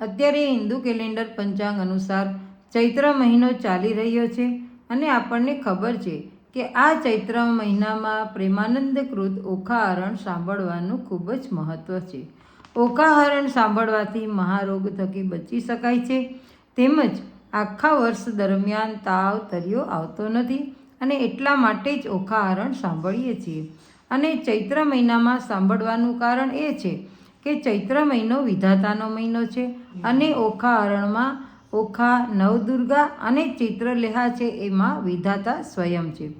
અત્યારે હિન્દુ કેલેન્ડર પંચાંગ અનુસાર ચૈત્ર મહિનો ચાલી રહ્યો છે અને આપણને ખબર છે કે આ ચૈત્ર મહિનામાં પ્રેમાનંદ કૃત ઓખાહરણ સાંભળવાનું ખૂબ જ મહત્ત્વ છે. ઓખાહરણ સાંભળવાથી મહારોગ થકી બચી શકાય છે. તેમજ આખા વર્ષ દરમિયાન તાવ તર્યો આવતો નથી અને એટલા માટે જ ઓખાહરણ સાંભળીએ છીએ. અને ચૈત્ર મહિનામાં સાંભળવાનું કારણ એ છે કે ચૈત્ર મહિનો વિધાતાનો મહિનો છે. અને ઓખાહરણમાં ઓખા નવદુર્ગા અને ચિત્રલેહા છે એમાં વિધાતા સ્વયં છે.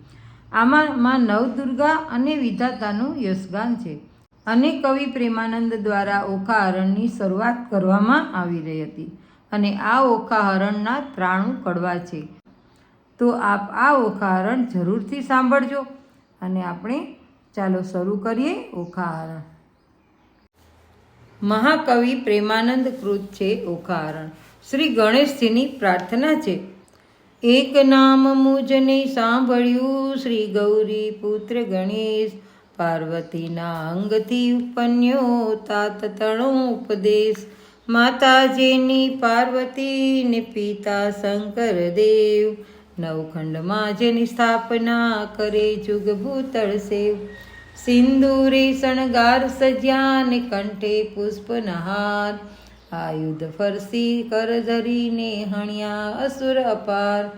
આમાં માં નવદુર્ગા અને વિધાતાનું યશગાન છે. અને કવિ પ્રેમાનંદ દ્વારા ઓખાહરણની શરૂઆત કરવામાં આવી રહી હતી. અને આ ઓખાહરણના ત્રાણું કડવા છે. તો આપ આ ઓખાહરણ જરૂરથી સાંભળજો. અને આપણે ચાલો શરૂ કરીએ ઓખાહરણ મહાકવિ પ્રેમાનંદ કૃત છે ઓખાહરણ શ્રી ગણેશજીની પ્રાર્થના છે. એક નામ મુજને સાંભળ્યું શ્રી ગૌરી પુત્ર ગણેશ. પાર્વતીના અંગથી ઉપન્યો તાત તણો ઉપદેશ. માતાજીની પાર્વતી ને પિતા શંકર દેવ. નવખંડમાં જેની સ્થાપના કરે જુગ ભૂતળ સેવ. સિંદૂરે શણગાર સજ્યા ને કંઠે પુષ્પનહાર આયુધ ફરસી કર ધરીને હણ્યા અસુર અપાર.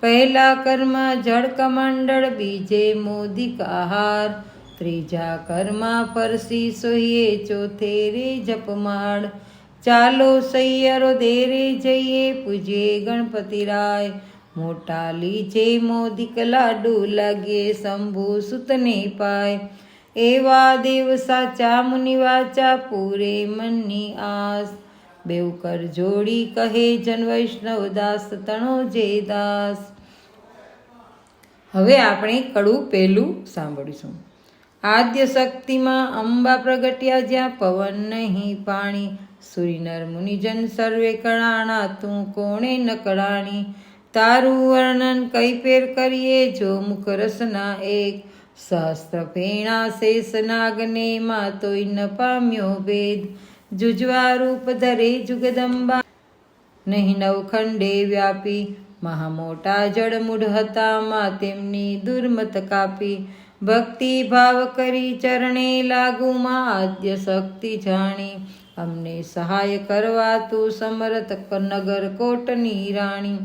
પહેલા કર્મા જળ કમંડળ, બીજે મોદિક આહાર. ત્રીજા કર્મા ફરસી સોહીએ ચોથે રે જપમાળ. ચાલો સૈયરો દેરે જઈએ, પૂજે ગણપતિ રાય. મોટા લીજે મોદિક લાડુ લાગે, શંભુ સુતને પાય. એવા દેવ સાચા, મુનિ વાચા, પૂરે મનની આસ. બેવ કર જોડી કહે જન વૈષ્ણવ દાસ, તણો જે દાસ. હવે આપણે કડું પહેલું સાંભળીશું. આદ્ય શક્તિમાં અંબા પ્રગટ્યા જ્યાં પવન નહીં પાણી. સૂર્યનર મુનિજન સર્વે કળાણા તું કોણે નકળાણી? તારું વર્ણન કઈ પેર કરીએ, જો મુખ રસના એક. સહસ્ત્ર ફેણા શેષ નાગને માં તોય ન પામ્યો ભેદ. જુજવા રૂપ ધરે જુગદંબા. નહીં નવખંડે વ્યાપી મહામોટા હતા માં તેમની દુર્મત કાપી. ભક્તિ ભાવ કરી ચરણે લાગુમાં આદ્ય શક્તિ જાણી. અમને સહાય કરવા તું સમરત નગર કોટની રાણી.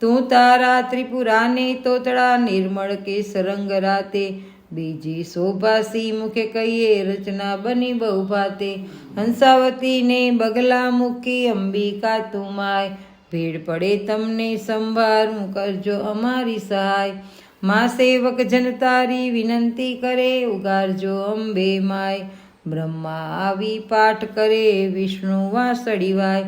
તું તારા ત્રિપુરાને તોતળા નિર્મળ કે સરંગ રાતે. બીજી શોભાસી મુખે કહીએ, રચના બની બહુ ભાતે. હંસાવતીને બગલા મૂકી, અંબિકા તુમાય ભીડ પડે તમને સંભારું કરજો અમારી સહાય. મા સેવક જન તારી વિનંતી કરે, ઉગારજો અંબે માય. બ્રહ્મા આવી પાઠ કરે, વિષ્ણુ વાસળી વાય.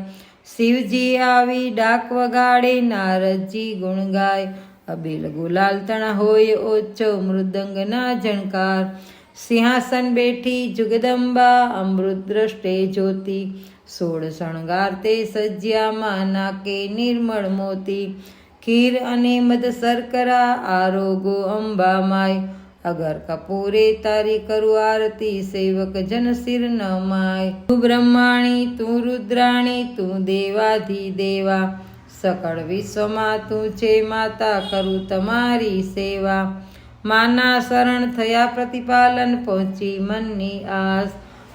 શિવજી આવી ડાક વગાડે, નારદજી ગુણ ગાય. અબીલ ગુલાલ તણા હોય ઓછો, મૃદંગના ઝણકાર સિંહાસન બેઠી જુગદંબા અમૃત દ્રષ્ટે જ્યોતિ. સોળ શણગાર તે સજ્યામાં નાકે નિર્મળ મોતી. ખીર અને મદ શર્કરા આરોગો અંબા માય અગર કપૂરે તારી કરું આરતી, સેવક જન શિર ન માય. તું બ્રહ્માણી, તું રુદ્રાણી, તું દેવાધી દેવા સકળ વિશ્વમાં તું છે માતા, કરું તમારી સેવા. માના શરણ થયા પ્રતિપાલન, પહોંચી મનની આસ.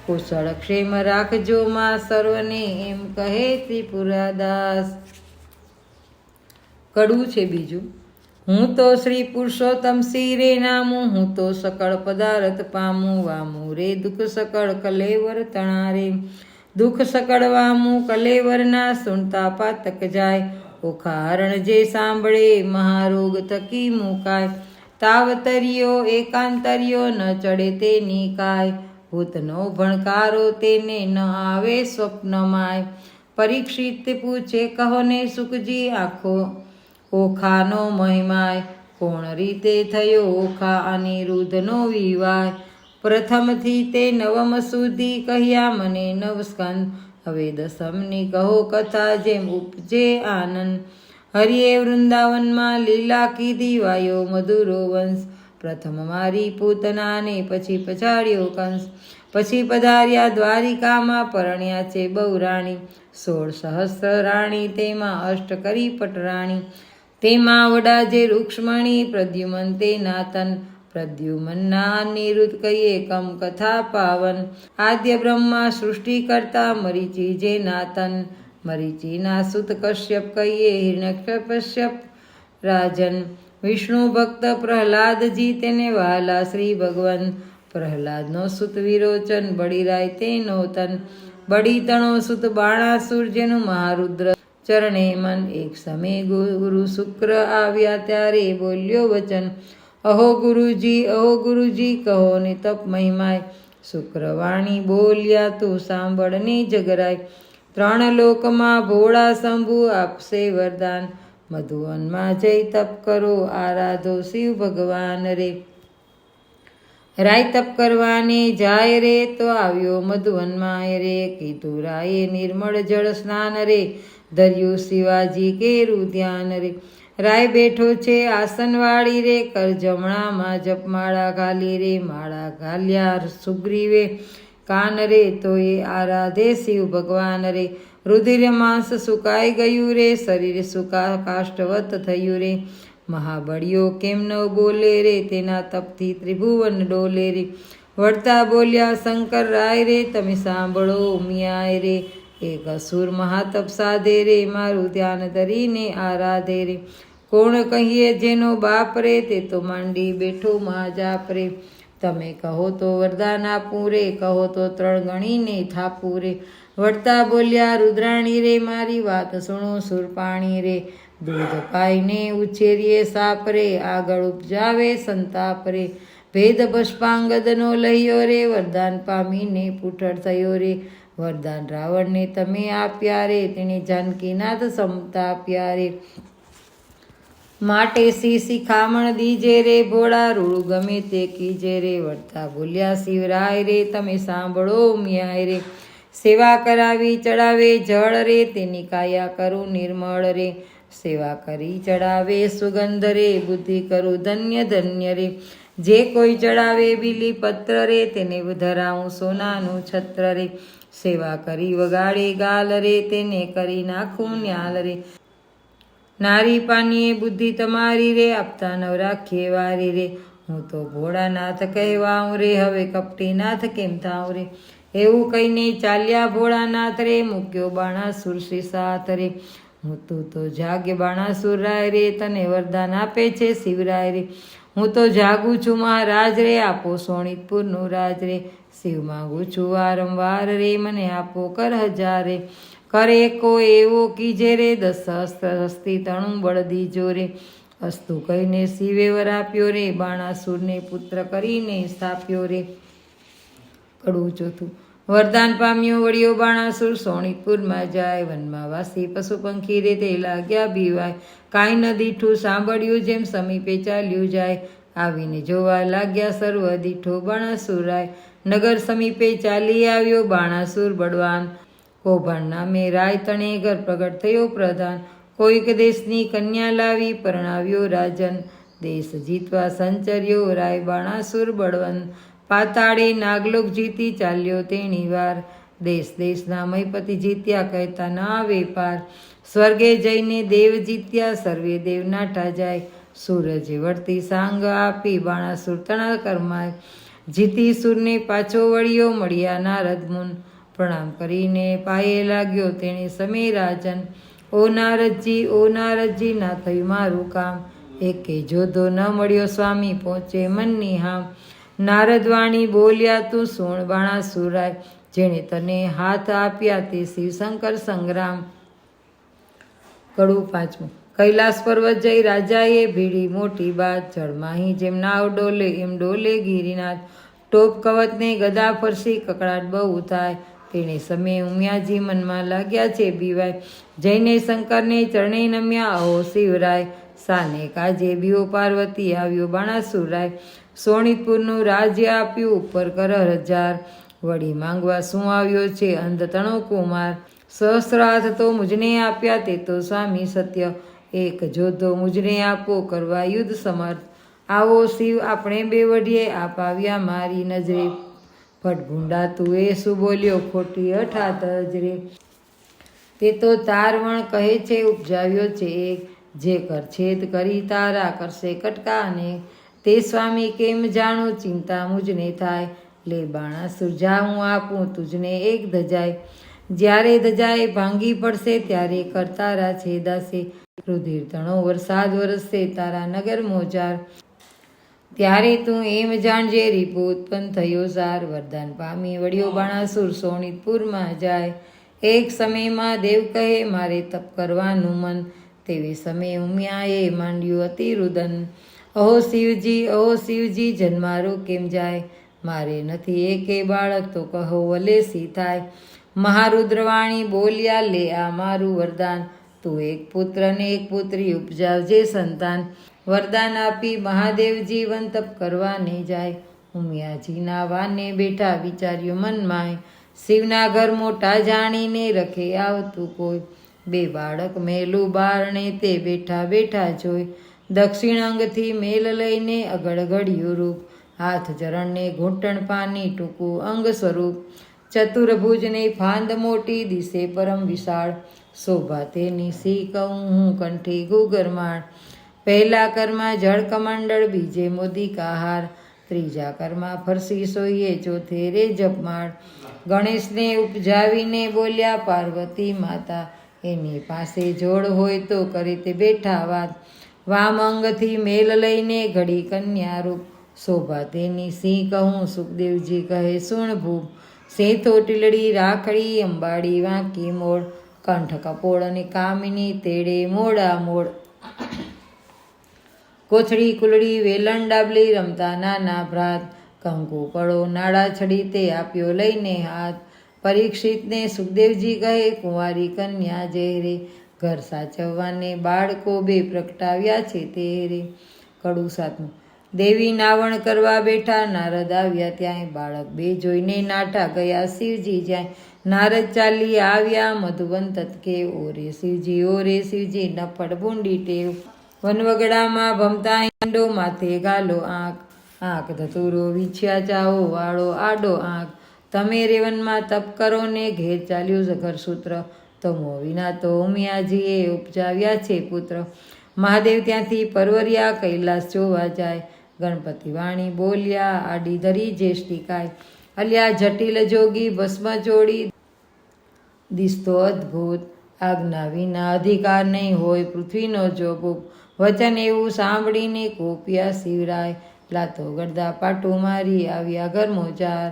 કુશળ ક્ષેમ રાખજો માં સર્વને, એમ કહે ત્રિપુરાદાસ. કડવું છે બીજું. હું તો શ્રી પુરુષોત્તમ શિરે નામું, હું તો સકળ પદાર્થ પામું, વામું રે દુઃખ સકળ કલેવર તણારે. દુઃખ સકળ વામું કલેવરના સુનતા પાતક જાય. ઓખારણ જે સાંભળે, મહારોગ થકી મુકાય. તાવતરિયો, એકાંતરિયો ન ચડે તે નિકાય. ભૂતનો ભણકારો તેને ન આવે સ્વપ્નમાય પરીક્ષિત પૂછે, કહો ને સુખજી આખો. ઓખાનો મહિમાય. કોણ રીતે થયો ઓખા અનિરુદ્ધનો વિવાય પ્રથમથી તે નવમ સુધી કહ્યા મને નવસ્કંદ. હવે દસમની કહો કથા જેમ ઉપજે આનંદ. હરિએ વૃંદાવનમાં લીલા કીધી વાયો મધુરો વંશ. પ્રથમ મારી પૂતનાને પછી પછાડ્યો કંસ. પછી પધાર્યા દ્વારિકામાં પરણ્યા છે બહુ રાણી સોળ સહસ્ર રાણી તેમાં અષ્ટ કરી પટરાણી. તેમાં વડા જે રૂક્ષ્મણી પ્રદ્યુમન તે નાતન પ્રદ્યુમનના નિરુદ્ધ કહીએ કમ કથા પાવન. આદ્ય બ્રહ્મા સૃષ્ટિ કરતા મરીચી જે નાતન મરીચીના સુત કશ્યપ કહીએ હિરણ્યકશ્યપ રાજન. વિષ્ણુ ભક્ત પ્રહલાદજી તેને વહાલા શ્રી ભગવાન. પ્રહલાદનો સુત વિરોચન, બળીરાય તે નોતન. બળી તણો સુત બાણાસુર જેનું મહારુદ્ર ચરણે મન એક સમય ગુરુ શુક્ર આવ્યા ત્યારે બોલ્યો વચન, અહો ગુરુજી અહો ગુરુજી, કહો ને તપ મહિમાય. શુક્રવાણી બોલ્યા, તું સાંભળની જગરાય. ત્રણ લોકમાં ભોળા શંભુ આપશે વરદાન. મધુવનમાં જઈ તપ કરો, આરાધો શિવ ભગવાન રે. રાય તપ કરવાને જાય રે, તો આવ્યો મધુવનમાં રે. કીધું રાયે નિર્મળ જળ સ્નાન રે. ધર્યું શિવાજી કેરું ધ્યાન રે. રાય બેઠો છે આસનવાળી રે, કર જમણામાં જપમાળા ઘાલી રે, માળા ઘાલ્યા સુગ્રીવે. કાન રે તો એ આરાધે શિવ ભગવાન રે. રુધિર માંસ સુકાઈ ગયું રે, શરીર સુકા કાષ્ટવત થયું રે. મહાબળીઓ કેમ ન બોલે રે, તેના તપથી ત્રિભુવન ડોલે રે. વળતા બોલ્યા, શંકર રાય રે, તમે સાંભળો મિયાય રે. એક અસુર મહાતપ સાધે રે, મારું ધ્યાન ધરીને આરાધે રે. કોણ કહીએ જેનો બાપ રે, તે તો માંડી બેઠો મહાજાપ રે. તમે કહો તો વરદાન આપું રે, કહો તો ત્રણ ગણીને થાપું રે. વળતા બોલ્યા, રુદ્રાણી રે, મારી વાત સુણો, સુરપાણી રે. દૂધ પાઈને ઉછેરીએ સાપ રે, આગળ ઉપજાવે સંતાપ રે. ભેદ પુષ્પાંગદનો લહ્યો રે, વરદાન પામીને પૂઠળ થયો રે. વરદાન રાવણને તમે આપ્યા રે, તેણે જાનકીનાથ સમતા આપ્યા રે. માટે સી શિખામણ દીજે રે ભોળા રૂળ ગમે તે કીજે રે. વળતા ભૂલ્યા શિવરાય રે, તમે સાંભળો, મિયાય રે. સેવા કરાવી ચડાવે જળ રે, તેની કાયા કરું નિર્મળ રે. સેવા કરી ચડાવે સુગંધ રે, બુદ્ધિ કરું ધન્ય ધન્ય રે. જે કોઈ ચડાવે બીલી પત્ર રે, તેને ધરાવું સોનાનું છત્ર રે. સેવા કરી વગાડે, ગાલ રે, તેને કરી નાખું, ન્યાલ રે. નારી પાનીએ બુદ્ધિ તમારી રે, આપતા નવરાખીએ વારી રે. હું તો ભોળાનાથ કહેવાઉં રે, હવે કપટીનાથ કેમ થાઉં રે? એવું કહીને ચાલ્યા ભોળાનાથ રે, મૂક્યો બાણાસુર શ્રી સાથ રે. હું તું તો જાગે બાણાસુર રાય રે, તને વરદાન આપે છે શિવરાય રે. હું તો જાગું છું મહારાજ રે, આપો સોણિતપુરનું રાજ રે. શિવ માગું છું વારંવાર રે, મને આપો કર હજારે. કરે કો એવો કીજે રે દસ હસ્ત હસ્તી તણું બળ દીજો રે. અસ્તુ કહીને શિવે વર આપ્યો રે, બાણાસુરને પુત્ર કરીને સ્થાપ્યો રે. કડવું ચોથું. વરદાન પામ્યો વળ્યો બાણાસુર સોણીપુરમાં જાય, વનમાં વાસી પશુ પંખી રે, તે લાગ્યા બીવાય કાંઈ ન દીઠું સાંભળ્યું જેમ સમીપે ચાલ્યું જાય. આવીને જોવા લાગ્યા સર્વ દીઠો બાણાસુરાય. નગર સમીપે ચાલી આવ્યો બાણાસુર બળવાન. કૌભાંડ નામે રાય તણે ઘર પ્રગટ થયો પ્રધાન. કોઈક દેશની કન્યા લાવી પરણાવ્યો રાજન. દેશ જીતવા સંચર્યો રાય બાણાસુર બળવન પાતાળે નાગલોક જીતી ચાલ્યો તેણી વાર. દેશ દેશના મયપતિ જીત્યા કહેતા ના વેપાર સ્વર્ગે જઈને દેવ જીત્યા, સર્વે દેવ નાઠા જાય. સૂરજે વળતી સાંગ આપી બાણાસુર તણા કરમાય. જીતી સુરને પાછો વળ્યો મળ્યા નારદ મુન. પ્રણામ કરીને પાયે લાગ્યો તેણે સમી રાજન. ઓ નારદજી ઓ નારદજી, ના થયું મારું કામ. એકે જોધો ન મળ્યો સ્વામી પહોંચે મનની હામ. નારદવાણી બોલ્યા, તું સુણ બાણાસુરાય જેણે તને હાથ આપ્યા તે શિવશંકર સંગ્રામ. કડું પાંચમું. કૈલાસ પર્વત જઈ રાજાએ ભીડી મોટી બાત જળમાહી જેમ નાવ ડોલે, એમ ડોલે ગિરિનાથ. ટોપ કવચને ગદા ફરસી કકડાટ બહુ થાય. તેણે સમયે ઉમિયાજી મનમાં લાગ્યા છે બીવાય. જઈને શંકરને ચરણે નમ્યા અહો શિવરાય. સાને કાજે બીઓ પાર્વતી આવ્યો બાણાસુરાય. સોણિતપુરનું રાજ્ય આપ્યું ઉપર કર હજાર. વળી માંગવા શું આવ્યો છે અંધ તણો કુમાર? સહસ્રાર્થ તો મુજને આપ્યા, તે તો સ્વામી સત્ય. એક જોધો મુજને આપો કરવા યુદ્ધ સમર્થ. આવો શિવ આપણે બે વઢીએ આપાવ્યા મારી નજરે. ભટભૂંડા તું એ શું બોલ્યો? ખોટી અઠાત તજરે તે તો તારવણ કહે છે, ઉપજાવ્યો છે. જે કરછેદ કરી તારા કરશે કટકા અને તે સ્વામી કેમ જાણું? ચિંતા મુજને થાય. લે બાણા સુરજા, હું આપું તુજને એક ધજાય. જ્યારે ધજાએ ભાંગી પડશે, ત્યારે કરતારા છેદાશે. રુધિર તણો વરસાદ વરસશે તારા નગર મોજાર. ત્યારે તું એમ જાણજે, રીપો ઉત્પન્ન થયો સાર. વરદાન પામી વડિયો બાણાસુર સોનિતપુરમાં જાય. એક સમયમાં દેવ કહે, મારે તપ કરવાનું મન. તેવી સમયે ઉમિયાએ માંડ્યું અતિરુદન. અહો શિવજી અહો શિવજી, જન્મારો કેમ જાય? મારે નથી એકે બાળક, તો કહો વલેસી થાય. મહારુદ્રવાણી બોલ્યા, લે આ મારું વરદાન. તું એક પુત્ર ને એક પુત્રી ઉપજાવજે સંતાન. વરદાન આપી મહાદેવ જીવન તપ કરવાને જાય. ઉમિયાજીના વાને બેઠા વિચાર્યું મનમાંય શિવના ઘર મોટા જાણીને રખે આવતું કોઈ. બે બાળક મેલું બારણે તે બેઠા બેઠા જોઈ. દક્ષિણ અંગથી મેલ લઈને અગળ ઘડ્યું રૂપ. હાથ ચરણને ઘૂંટણ પાની ટૂંકું અંગ સ્વરૂપ ચતુર્ભુજની ફાંદ મોટી દિશે પરમ વિશાળ. શોભા તેની સી કહું હું કંઠી ગુગરમાળ પહેલા કરમાં જળ કમંડળ, બીજે મોદિકાહાર ત્રીજા કરમાં ફરસી સોઈએ, ચોથે રે જપમાળ ગણેશને ઉપજાવીને બોલ્યા, પાર્વતી માતા, એની પાસે જોડ હોય તો કરી તે બેઠા વાત. વામ અંગથી મેલ લઈને ઘડી કન્યા રૂપ. શોભા તેની સિંહ કહું, સુખદેવજી કહે, સુણ ભૂપ. સેતો ટીલડી રાખડી, અંબાડી વાંકી મોડ કંઠ કપોળ અને કામિની તેડે મોડા મોડ. કોથળી, કુલડી, વેલણ, ડાબલી રમતા નાના ભ્રાત. કંકુ કળો નાડા છડી તે આપ્યો લઈને હાથ. પરીક્ષિતને સુખદેવજી કહે, કુંવારી કન્યા જેરે ઘર સાચવવાને બાળકો બે પ્રગટાવ્યા છે તે રે કડું સાતમું દેવી નાવણ કરવા બેઠા, નારદ આવ્યા ત્યાં બાળક બે જોઈને નાઠા ગયા શિવજી જ્યાં. નારદ ચાલી આવ્યા, મધુવન તતકે ઓરે શિવજી ઓરે શિવજી નફડ બુંડી ટેવ. વનવગડામાં ભમતા ઈંડો, માથે ગાલો આંખ. આંખ ધતુરો વિછ્યા ચાઓ વાળો આડો આંખ. તમે રેવનમાં તપ કરો ને ઘેર ચાલ્યું ઘર સૂત્ર. તમો વિના તો ઉમિયાજીએ ઉપજાવ્યા છે પુત્ર. મહાદેવ ત્યાંથી પરવરિયા કૈલાસ જોવા જાય. ગણપતિ વાણી બોલ્યા, આડી ધરી જેષ્ટિકાય અલ્યા જટિલ જોગી ભસ્મ જોડી દિસતો અદ્ભુત. આજ્ઞા વિના અધિકાર નહીં હોય, પૃથ્વીનો જો વચન એવું સાંભળીને કોપિયા શિવરાય, લાતો ગરદા પાટો મારી આવ્યા ગરમોજાર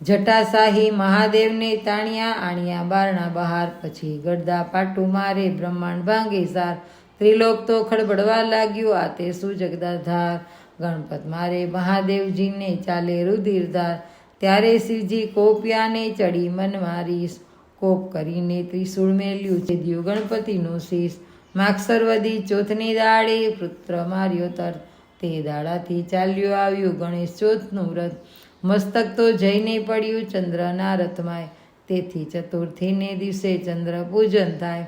જટાશાહી મહાદેવને તાણ્યા, આણ્યા બારણા બહાર. પછી ગરદા પાટું મારે બ્રહ્માંડ ભાંગે સાર. ત્રિલોક તો ખડબડવા લાગ્યું, આ તે સુજગદાધાર ગણપત મારે મહાદેવજીને ચાલે રુધિરધાર. ત્યારે શિવજી કોપિયાને ચડી મન મારી કોપ કરીને ત્રિશુળ મેલ્યું છે. દિવ ગણપતિનું શીશ માક્ષરવદી ચોથની દાડે પુત્ર માર્યો તર. તે દાડાથી ચાલ્યું આવ્યું. ગણેશ ચોથનું વ્રત મસ્તક તો જઈને પડ્યું ચંદ્રના રથમાય. તેથી ચતુર્થીને દિવસે ચંદ્ર પૂજન થાય.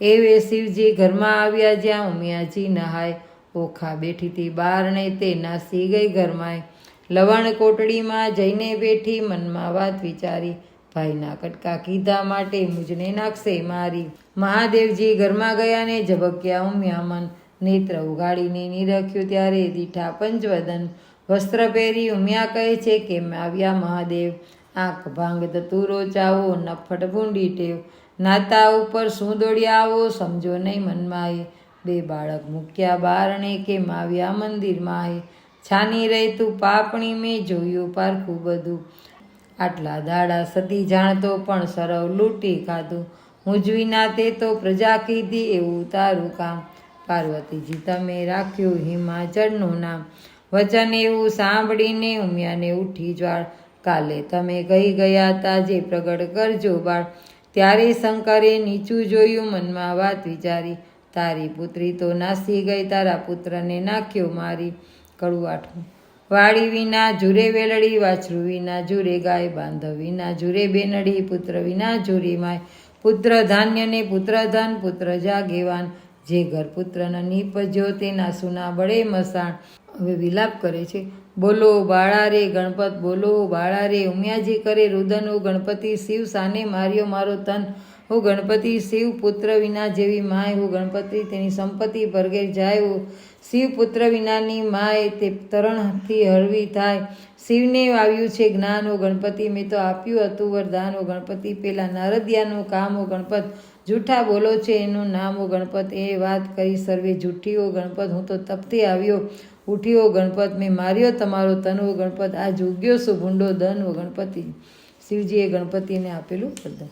એવે શિવજી ઘરમાં આવ્યા જ્યાં ઉમિયાજી નહાય. ઓખા બેઠીથી બારણે તે નાસી ગઈ ઘરમાંય. લવણ કોટડીમાં જઈને બેઠી મનમાં વાત વિચારી. ભાઈના કટકા કીધા માટે મુજને નાખશે મારી. મહાદેવજી ઘરમાં ગયા ને ઝબક્યા ઉમ્યા મન. નેત્ર ઉગાડીને નિરખ્યું ત્યારે દીઠા પંચવદન. વસ્ત્ર પહેરી ઉમિયા કહે છે કે આવ્યા મહાદેવ? આંખ ભાંગ ધતુરો ચાવો નફટ ભૂંડી ટેવ. નાતા ઉપર શું દોડ્યા આવો, સમજો નહીં મનમાં એ બે બાળક મૂક્યા બારણે, કેમ આવ્યા મંદિરમાં એ છાની રહી તું પાપણી મેં, જોયું પારખું બધું. આટલા દાડા સતી જાણતો પણ સરવ લૂંટી ખાધું. મૂંઝવીના તે તો પ્રજા કીધી એવું તારું કામ. પાર્વતીજી, તમે રાખ્યું હિમાચળનું નામ. વચન એવું સાંભળીને ઉમિયાને ઉઠી જ્વાળ. કાલે તમે ગઈ ગયા હતા જે પ્રગટ કરજો બાળ. ત્યારે શંકરે નીચું જોયું, મનમાં વાત વિચારી. તારી પુત્રી તો નાસી ગઈ, તારા પુત્રને નાખ્યો મારી કડું વાડી વિના જુરે વેલડી, વાછરું વિના જુરે ગાય, બાંધવ વિના જુરે બેનડી, પુત્ર વિના જુરી માય. પુત્ર ધાન્યને પુત્ર ધન, પુત્ર જાગેવાન. જે ઘર પુત્રને નીપજ્યો તેના સુના બળે મસાણ. હવે વિલાપ કરે છે, બોલો બાળા રે ગણપત, બોલો બાળા રે ઉમિયાજી કરે રુદન, હો ગણપતિ શિવ સાને માર્યો મારો તન. હું ગણપતિ શિવ પુત્ર વિના જેવી માય, હું ગણપતિ તેની સંપત્તિ ભરગે જાય, હું શિવ પુત્ર વિનાની માએ તે તરણથી હળવી થાય. શિવને આવ્યું છે જ્ઞાન ઓ ગણપતિ, મેં તો આપ્યું હતું વરદાન ઓ ગણપતિ. પેલા નારદિયાનું કામ ઓ ગણપત. જૂઠા બોલો છે એનું નામ ઓ ગણપત. એ વાત કરી સર્વે જૂઠી ઓ ગણપત. હું તો તપથી આવ્યો. ઉઠ્યો ગણપત. મેં માર્યો તમારો તન ઓ ગણપત. આ જોગ્યો શું ભૂંડો દન ઓ ગણપતિ. શિવજીએ ગણપતિને આપેલું વરદાન.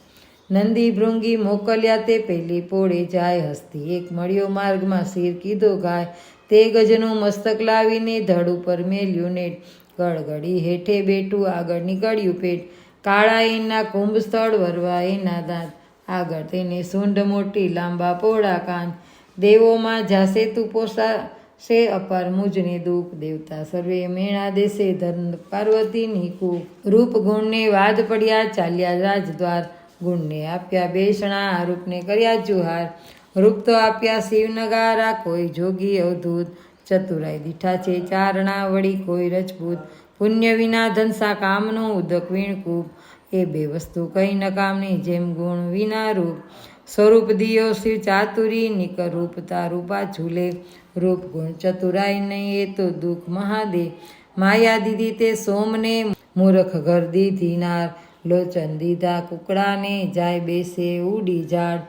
નંદી ભૃંગી મોકલ્યા તે. પહેલી પોળે જાય હસ્તી. એક મળ્યો માર્ગમાં. શિર કીધો ગાય. તે ગજનું મસ્તક લાવીને ધડ ઉપર મેલ્યું નેટ ગળગડી હેઠે બેઠું આગળ નીકળ્યું પેટ. કાળા એના કુંભ સ્થળ વરવા એના દાંત. આગળ તેને સૂંઢ મોટી લાંબા પોળા કાન. દેવોમાં જાસે તું પોસા શે અપાર મુજને દુઃખ. દેવતા સર્વે મેણા દેશે ધન પાર્વતીની કુ રૂપ ગુણને વાદ પડ્યા ચાલ્યા રાજદ્વાર. ગુણને આપ્યા બેસણા રૂપને કર્યા જુહાર. રૂપ તો આપ્યા શિવનગારા, કોઈ જોગી અવધૂત. ચતુરાઈ દીઠા છે ચારણા વળી કોઈ રજપૂત. પુણ્ય વિના ધનસા કામનો ઉદક વીણકૂપ. એ બે વસ્તુ કઈ નકામની, જેમ ગુણ વિના રૂપ. સ્વરૂપ દિયો શિવ ચાતુરી નિક રૂપ તારૂપા ઝૂલે. રૂપ ગુણ ચતુરાઈ નહીં, એ તો દુઃખ મહાદે માયા દીધી તે સોમને, મૂરખ ઘર ધીનાર લોચન દીધા કુકડાને, જાય બેસે ઉડી ઝાડ.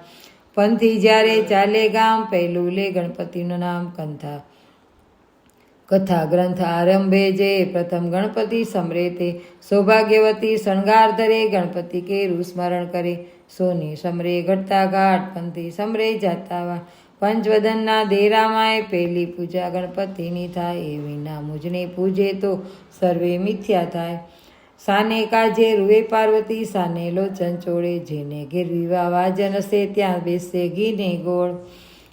પંથી જ્યારે ચાલે ગામ, પહેલું લે ગણપતિનું નામ કંથા. કથા ગ્રંથ આરંભે જે, પ્રથમ ગણપતિ સમરે તે સૌભાગ્યવતી શણગાર ધરે, ગણપતિ કેરું સ્મરણ કરે. સોની સમરે ઘટતા ઘાટ, પંથી સમરે જાતાવા પંચવદનના દેરામાંય પહેલી પૂજા ગણપતિની થાય એ વિના મુજને પૂજે તો સર્વે મિથ્યા થાય. સાને કાજે રૂએ પાર્વતી, સાને લોચન ચોળે, જેને ઘેર વિવાહ વાજન હશે ત્યાં બેસે ઘીને ગોળ.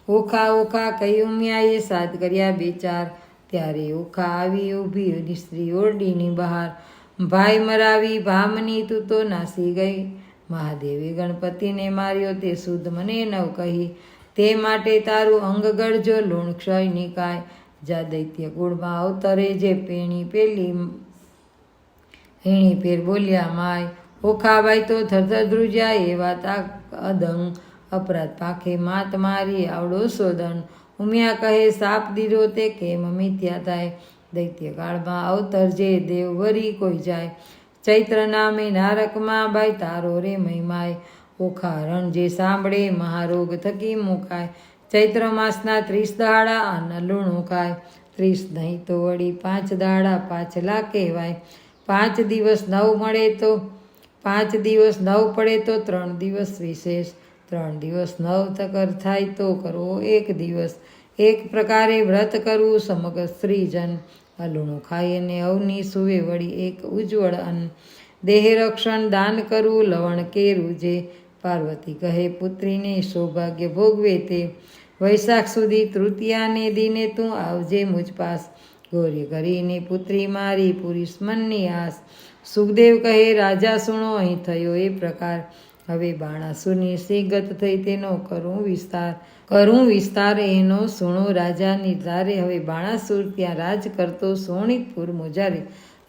ઓખા ઓખા કહ્યું મ્યાએ સાદ કર્યા બે ચાર ત્યારે ઓખા આવી ઊભી સ્ત્રી ઓરડીની બહાર. ભાઈ મરાવી ભામની તું તો નાસી ગઈ. મહાદેવે ગણપતિને માર્યો તે શુદ્ધ મને નવ કહી. તે માટે તારું અંગ ગળજો, લૂણ ક્ષય નિકાય. જા દૈત્ય કુળમાં અવતરે જે પેણી પેલી હેણી ફેર બોલ્યા, માય ઓખાબાઈ તો થરથર ધ્રુજ્યા એવા તા અદંગ અપરાધ. પાખે માત મારી, આવડો સોદન ઉમિયા કહે, સાપ દીધો તે કેમ મિથ્યા થાય? દૈત્યકાળમાં કાળમાં અવતરજે દેવવરી કોઈ જાય. ચૈત્ર નામે નારકમાં બાઈ તારો રે મહિમાય. ઓખા રણ જે સાંભળે, મહારોગ થકી મુકાય. ચૈત્ર માસના ત્રીસ દાડા અન્ન લૂણું ખાય. ત્રીસ નહીં તો વળી પાંચ દાડા પાછલા કહેવાય. પાંચ દિવસ નવ મળે તો, પાંચ દિવસ નવ પડે તો ત્રણ દિવસ વિશેષ, ત્રણ દિવસ નવ તકર થાય તો કરવો એક દિવસ. એક પ્રકારે વ્રત કરવું સમગ્ર સ્ત્રીજન, અલુણું ખાઈ અને અવની સુવે વળી એક ઉજ્જવળ અન્ન. દેહ રક્ષણ દાન કરવું, લવણ કેરું જે પાર્વતી કહે પુત્રીને સૌભાગ્ય ભોગવે તે. વૈશાખ સુધી તૃતીયાને દિને તું આવજે મુજ પાસ ગૌરી ગરીની પુત્રી મારી પુરુષ મનની આસ. સુખદેવ કહે, રાજા, સુણો, અહીં થયો એ પ્રકાર. હવે બાણાસુરની સિગત થઈ તેનો કરું વિસ્તાર. કરું વિસ્તાર એનો સુણો રાજા ધારે. હવે બાણાસુર ત્યાં રાજ કરતો સોણિતપુર મોજારે.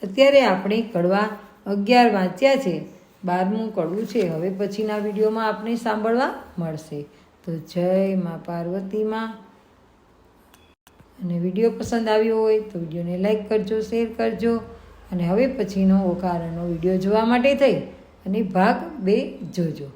અત્યારે આપણે કડવા અગિયાર વાંચ્યા છે. બારમું કડવું છે. હવે પછીના વિડીયોમાં આપણે સાંભળવા મળશે. તો જય મા પાર્વતીમાં. અને વીડિયો પસંદ આવ્યો હોય તો વિડીયોને લાઈક કરજો, શેર કરજો અને હવે પછીનો ઓકારાનો વીડિયો જોવા માટે થઈ અને ભાગ બે જોજો.